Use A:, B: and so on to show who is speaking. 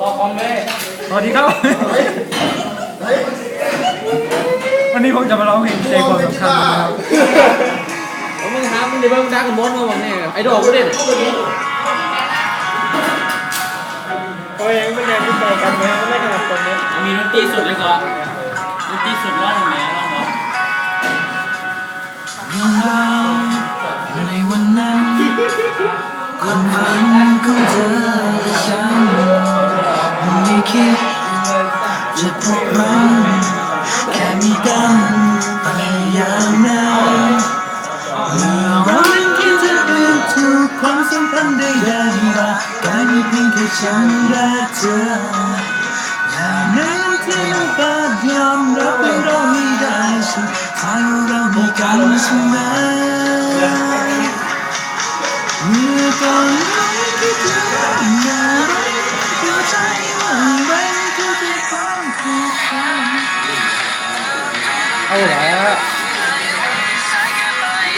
A: ต่อคอมเลย
B: สวัสดีครับ วันนี้ผมจะมาร้องเพลงใจความสำคัญนะครับ
C: ผมมึงถามมึงเดี๋ยวมึงด่ากับมดมาบอกเนี่ยไอ้ดอกกูเด่น
A: โอ้ยมันแรงที่ใจกันไหมมันไม่ขนาดตรงนี้
D: มีดนตรีสุดเลยก่อนดนตรีสุดร้องไหนร้องเหรอ
E: ในวันนั้นความฝันของเธอและฉันไม่ คิดจะพบรักแค่มีกันพยายามนั้นเมื่อเรายังคิดจะเปลี่ยนทุกความสัมพันธ์ใดๆว่ากลายเป็นเพียงแค่ฉันและเธอและนั้นที่มันปาดยอมรับว่าเราไม่ได้สุดท้ายว่าเรามีกันเสมเมื่อก่อนเราคิดถึง ทุก